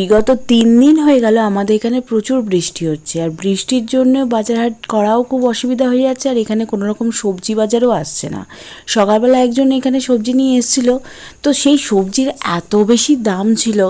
বিগত তিন দিন হয়ে গেল আমাদের এখানে প্রচুর বৃষ্টি হচ্ছে। আর বৃষ্টির জন্য বাজার হাট করাও খুব অসুবিধা হয়ে যাচ্ছে আর এখানে কোনো রকম সবজি বাজারও আসছে না। সকালবেলা একজন এখানে সবজি নিয়ে এসেছিল, তো সেই সবজির এত বেশি দাম ছিল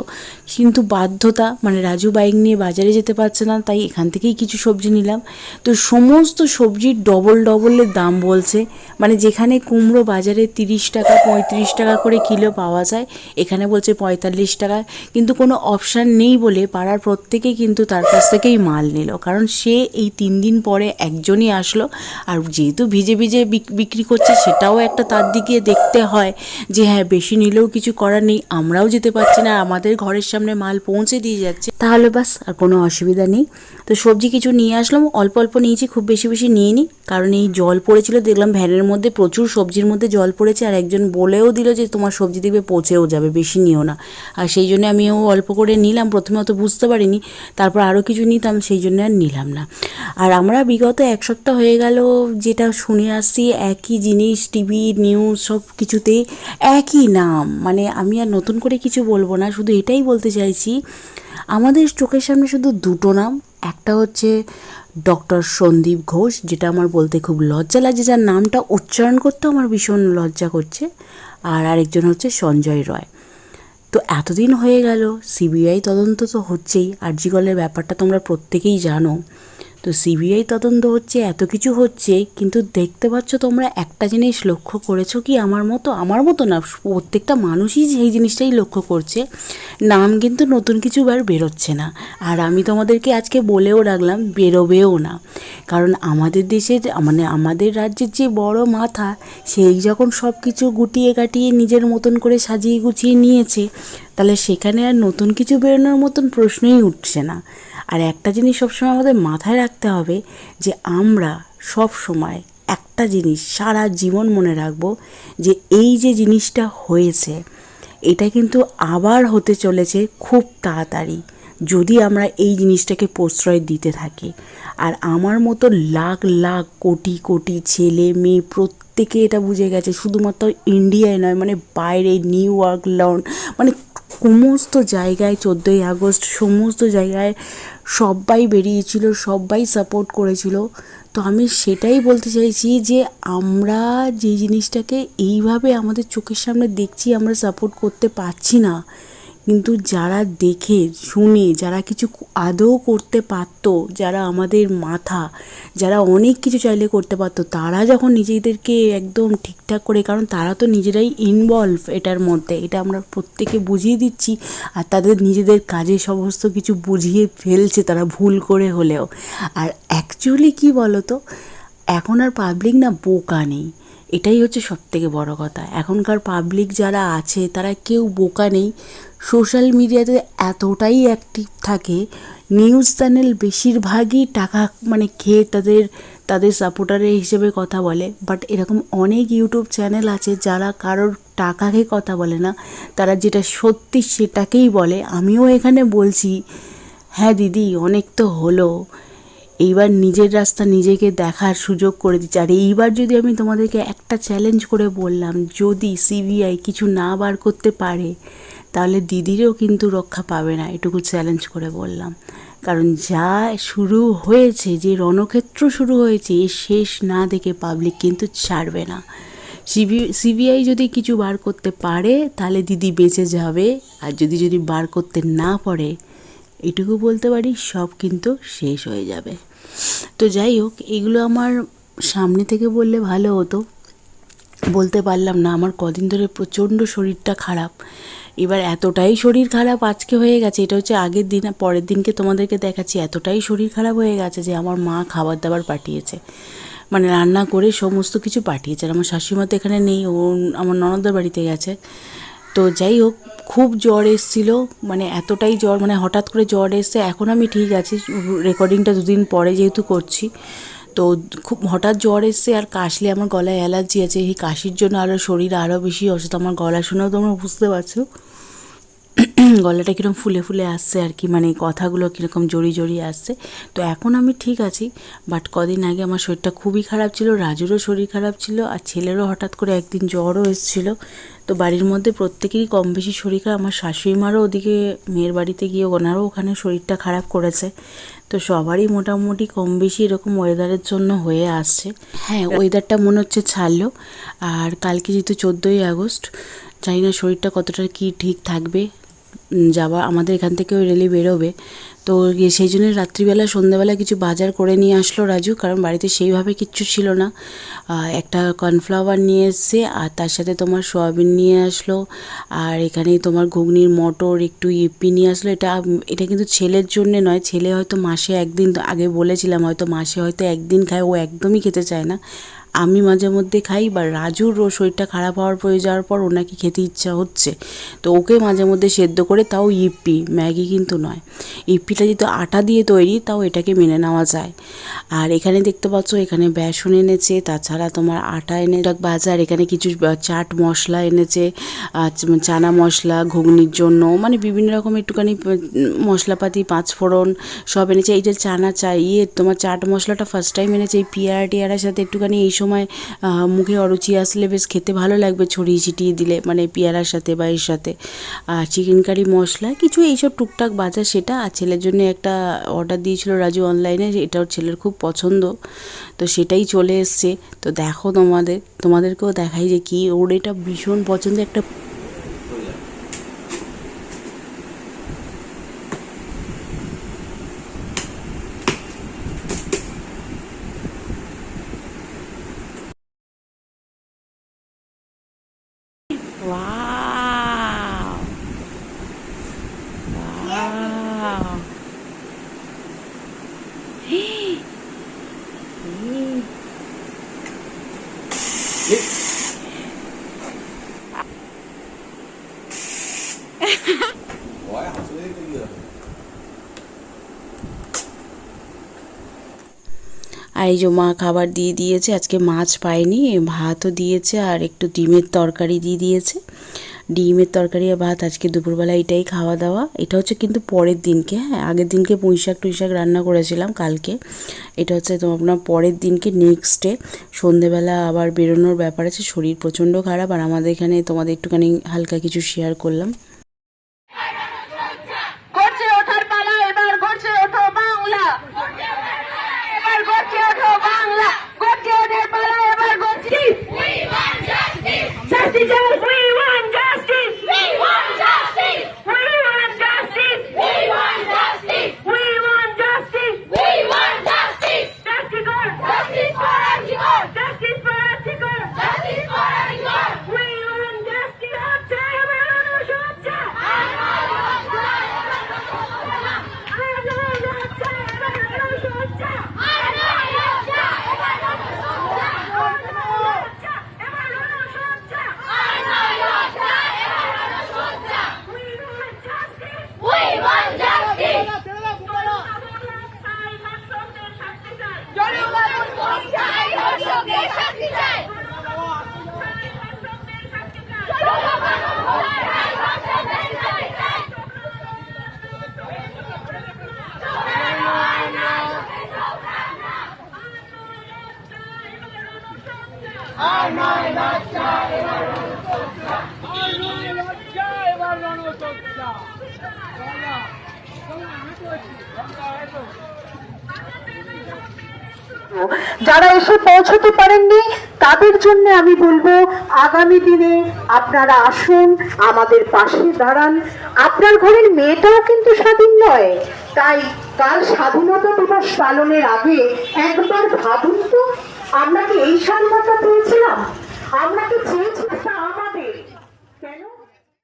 কিন্তু বাধ্যতা মানে রাজু বাইক নিয়ে বাজারে যেতে পারছে না, তাই এখান থেকেই কিছু সবজি নিলাম। তো সমস্ত সবজির ডবল ডবলের দাম বলছে মানে যেখানে কুমড়ো বাজারে তিরিশ টাকা, পঁয়ত্রিশ টাকা করে কিলো পাওয়া যায়, এখানে বলছে পঁয়তাল্লিশ টাকা। কিন্তু কোনো অপশান নেই বলে পাড়ার প্রত্যেকেই কিন্তু তার কাছ থেকেই মাল নিল। কারণ সে এই তিন দিন পরে একজনই আসলো। আর যেহেতু ভিজে ভিজে বিক- বিক্রি করছে, সেটাও একটা তার দিকে দেখতে হয় যে হ্যাঁ বেশি নিলেও কিছু করার নেই। আমরাও যেতে পারছি না। আমাদের ঘরের সামনে মাল পৌঁছে দিয়ে যাচ্ছে। তাহলে বাস, আর কোনো অসুবিধা নেই। তো সবজি কিছু নিয়ে আসলাম। অল্প অল্প নিয়েছি, খুব বেশি বেশি নিয়ে নিই কারণ এই জল পড়েছিল, দেখলাম ভ্যানের মধ্যে প্রচুর সবজির মধ্যে জল পড়েছে। আর একজন বলেও দিল যে, তোমার সবজি দেখবে পচেও যাবে, বেশি নিও না। আর সেই জন্য আমিও অল্প করে নিলাম, প্রথমে অত বুঝতে পারিনি, তারপর আরও কিছু নিতাম, সেই জন্য আর নিলাম না। আর আমরা বিগত এক সপ্তাহ হয়ে গেল, যেটা শুনে আসছি, একই জিনিস, টিভি নিউজ সব কিছুতেই একই নাম। মানে আমি আর নতুন করে কিছু বলব না, শুধু এটাই বলতে চাইছি, আমাদের চোখের সামনে শুধু দুটো নাম, একটা হচ্ছে ডক্টর সন্দীপ ঘোষ, যেটা আমার বলতে খুব লজ্জা লাগছে যার নামটা উচ্চারণ করতেও আমার ভীষণ লজ্জা করছে, আর আরেকজন হচ্ছে সঞ্জয় রয়। তো এতদিন হয়ে গেল সিবিআই তদন্ত তো হচ্ছেই। আরজিকলের ব্যাপারটা তোমরা প্রত্যেকেই জানো। তো সিবিআই তদন্ত হচ্ছে, এত কিছু হচ্ছে, কিন্তু দেখতে পাচ্ছ তোমরা একটা জিনিস লক্ষ্য করেছ কি? আমার মতো আমার মতো না, প্রত্যেকটা মানুষই সেই জিনিসটাই লক্ষ্য করছে, নাম কিন্তু নতুন কিছু বার বেরোচ্ছে না। আর আমি তোমাদেরকে আজকে বলেও রাখলাম, বেরোবেও না। কারণ আমাদের দেশের মানে আমাদের রাজ্যের যে বড় মাথা, সেই যখন সব কিছু গুটিয়ে কাটিয়ে নিজের মতন করে সাজিয়ে গুছিয়ে নিয়েছে তাহলে সেখানে আর নতুন কিছু বেরোনোর মতন প্রশ্নই উঠছে না। আর একটা জিনিস সবসময় আমাদের মাথায় রাখতে হবে যে আমরা সব সময় একটা জিনিস সারা জীবন মনে রাখব যে এই যে জিনিসটা হয়েছে, এটা কিন্তু আবার হতে চলেছে খুব তাড়াতাড়ি যদি আমরা এই জিনিসটাকে প্রশ্রয় দিতে থাকি। আর আমার মতো লাখ লাখ কোটি কোটি ছেলে মেয়ে প্রত্যেকে এটা বুঝে গেছে, শুধুমাত্র ইন্ডিয়ায় নয় মানে বাইরে নিউ ইয়র্ক লন্ডন মানে সমস্ত জায়গায় চোদ্দোই আগস্ট সমস্ত জায়গায় সবাই বেরিয়েছিল, সবাই সাপোর্ট করেছিল। তো আমি সেটাই বলতে চাইছি যে আমরা যে জিনিসটাকে এইভাবে আমাদের চোখের সামনে দেখছি, আমরা সাপোর্ট করতে পারছি না। কিন্তু যারা দেখে, শুনে, যারা কিছু আদৌ করতে পারতো, যারা আমাদের মাথা, যারা অনেক কিছু চাইলে করতে পারতো, তারা যখন নিজেদেরকে একদম ঠিকঠাক করে, কারণ তারা তো নিজেরাই ইনভলভ এটার মধ্যে, এটা আমরা প্রত্যেকে বুঝিয়ে দিচ্ছি, আর তাদের নিজেদের কাজে সমস্ত কিছু বুঝিয়ে ফেলছে তারা ভুল করে হলেও। আর অ্যাকচুয়ালি কী বলো তো এখন আর পাবলিক না বোকা নেই। এটাই হচ্ছে সব থেকে বড় কথা। এখনকার পাবলিক যারা আছে, তারা কেউ বোকা নেই। সোশ্যাল মিডিয়াতে এতটাই অ্যাক্টিভ থাকে। নিউজ চ্যানেল বেশিরভাগই টাকা মানে খেয়ে তাদের তাদের সাপোর্টারের হিসেবে কথা বলে। বাট এরকম অনেক ইউটিউব চ্যানেল আছে, যারা কারোর টাকা খেয়ে কথা বলে না। তারা যেটা সত্যি সেটাকেই বলে। আমিও এখানে বলছি হ্যাঁ দিদি, অনেক তো হলো। এইবার নিজের রাস্তা নিজেকে দেখার সুযোগ করে দিচ্ছে। আর এইবার যদি আমি তোমাদেরকে একটা চ্যালেঞ্জ করে বললাম, যদি সিবিআই কিছু না বার করতে পারে, তাহলে দিদিরও কিন্তু রক্ষা পাবে না, এটুকু চ্যালেঞ্জ করে বললাম। কারণ যা শুরু হয়েছে, যে রণক্ষেত্র শুরু হয়েছে এর শেষ না দেখে পাবলিক কিন্তু ছাড়বে না। সিবি সিবিআই যদি কিছু বার করতে পারে, তাহলে দিদি বেঁচে যাবে। আর যদি যদি বার করতে না পারে এটুকু বলতে পারি, সব কিন্তু শেষ হয়ে যাবে। তো যাই হোক, এগুলো আমার সামনে থেকে বললে ভালো হতো। বলতে পারলাম না, আমার কদিন ধরে প্রচণ্ড শরীরটা খারাপ। এবার এতটাই শরীর খারাপ আজকে হয়ে গেছে, এটা হচ্ছে আগের দিন, পরের দিনকে তোমাদেরকে দেখাচ্ছি, এতটাই শরীর খারাপ হয়ে গেছে যে আমার মা খাবার দাবার পাঠিয়েছে। মানে রান্না করে সমস্ত কিছু পাঠিয়েছে আর আমার শাশুড়িমা তো এখানে নেই, ও আমার ননদের বাড়িতে গেছে। তো যাই হোক, খুব জ্বর এসছিল মানে এতটাই জ্বর মানে হঠাৎ করে জ্বর এসছে, এখন আমি ঠিক আছি রেকর্ডিংটা দুদিন পরে যেহেতু করছি। তো খুব হঠাৎ জ্বর এসছে, আর কাশলে আমার গলায় অ্যালার্জি আছে, এই কাশির জন্য আরও শরীর আরও বেশি অসুস্থ, আমার গলা শুনেও তোমরা বুঝতে পারছ। গলাটা কীরকম ফুলে ফুলে আসছে আর কি মানে কথাগুলো কীরকম জড়িয়ে জড়িয়ে আসছে। তো এখন আমি ঠিক আছি বাট কদিন আগে আমার শরীরটা খুবই খারাপ ছিল রাজুরও শরীর খারাপ ছিল আর ছেলেরও হঠাৎ করে একদিন জ্বরও এসেছিল। তো বাড়ির মধ্যে প্রত্যেকেরই কম বেশি শরীর খারাপ আমার শাশুড়ি মারও ওদিকে মেয়ের বাড়িতে গিয়ে ওনারও ওখানে শরীরটা খারাপ করেছে। তো সবারই মোটামুটি কম বেশি এরকম ওয়েদারের জন্য হয়ে আসছে। হ্যাঁ ওয়েদারটা মনে হচ্ছে ছাড়লো আর কালকে যেহেতু চোদ্দোই আগস্ট জানি না শরীরটা কতটা কি ঠিক থাকবে। যাওয়া আমাদের এখান থেকেও রেলি বেরোবে। তো সেই জন্য রাত্রিবেলা, সন্ধ্যাবেলা কিছু বাজার করে নিয়ে আসলো রাজু, কারণ বাড়িতে সেইভাবে কিচ্ছু ছিল না। একটা কর্নফ্লাওয়ার নিয়ে এসছে, আর তার সাথে তোমার সয়াবিন নিয়ে আসলো, আর এখানে তোমার ঘুগনির মটর, একটু ইপি নিয়ে আসলো। এটা এটা কিন্তু ছেলের জন্যে নয়, ছেলে হয়তো মাসে একদিন, আগে বলেছিলাম হয়তো মাসে হয়তো একদিন খায়, ও একদমই খেতে চায় না। আমি মাঝে মধ্যে খাই বা রাজুর শরীরটা খারাপ হওয়ার পরে যাওয়ার পর ওনাকে খেতে ইচ্ছা হচ্ছে। তো ওকে মাঝে মধ্যে সেদ্ধ করে তাও ইপি, ম্যাগি কিন্তু নয়। ইপিটা যেহেতু আটা দিয়ে তৈরি, তাও এটাকে মেনে নেওয়া যায়। আর এখানে দেখতে পাচ্ছ, এখানে বেসন এনেছে, তাছাড়া তোমার আটা এনে বাজার এখানে কিছু চাট মশলা এনেছে চানা মশলা, ঘুগনির জন্য মানে বিভিন্ন রকম একটুখানি মশলাপাতি, পাঁচফোড়ন সব এনেছে। এই যে চানা চা ইয়ে তোমার চাট মশলাটা ফার্স্ট টাইম এনেছে, এই পিয়ারা টিয়ারার সাথে একটুখানি এই সময় মুখে অরুচি আসলে বেশ খেতে ভালো লাগবে ছড়িয়ে ছিটিয়ে দিলে মানে পেয়ারার সাথে বা এর সাথে। আর চিকেন কারি মশলা, কিছু এইসব টুকটাক বাজার সেটা আর ছেলের জন্য একটা অর্ডার দিয়েছিল রাজু অনলাইনে এটাও ছেলের খুব পছন্দ তো সেটাই চলে এসছে তো দেখো তোমাদের, তোমাদেরকেও দেখাই যে কি, ওর এটা ভীষণ পছন্দ একটা Wow. আর এই যে মা খাবার দিয়ে দিয়েছে, আজকে মাছ পাইনি, ভাতও দিয়েছে আর একটু ডিমের তরকারি দিয়ে দিয়েছে। ডিমের তরকারি আর ভাত আজকে দুপুরবেলা এটাই খাওয়া দাওয়া। এটা হচ্ছে কিন্তু পরের দিনকে হ্যাঁ আগের দিনকে পুঁই শাক টুই শাক রান্না করেছিলাম কালকে। এটা হচ্ছে আপনার পরের দিনকে নেক্সট ডে সন্ধেবেলা আবার বেরোনোর ব্যাপার আছে, শরীর প্রচণ্ড খারাপ আর আমাদের এখানে তোমাদের একটুখানি হালকা কিছু শেয়ার করলাম। যারা এসে পৌঁছতে পারেননি, তাদের জন্য আমি বলব, আগামী দিনে আপনারা আসুন, আমাদের পাশে দাঁড়ান। আপনার ঘরের মেয়েটাও কিন্তু স্বাধীন নয়। তাই কাল স্বাধীনতা দিবস পালনের আগে একবার ভাবুন তো আমরা কি এই স্বাধীনতা পেয়েছিলাম? আমরা কি চেয়েছিলাম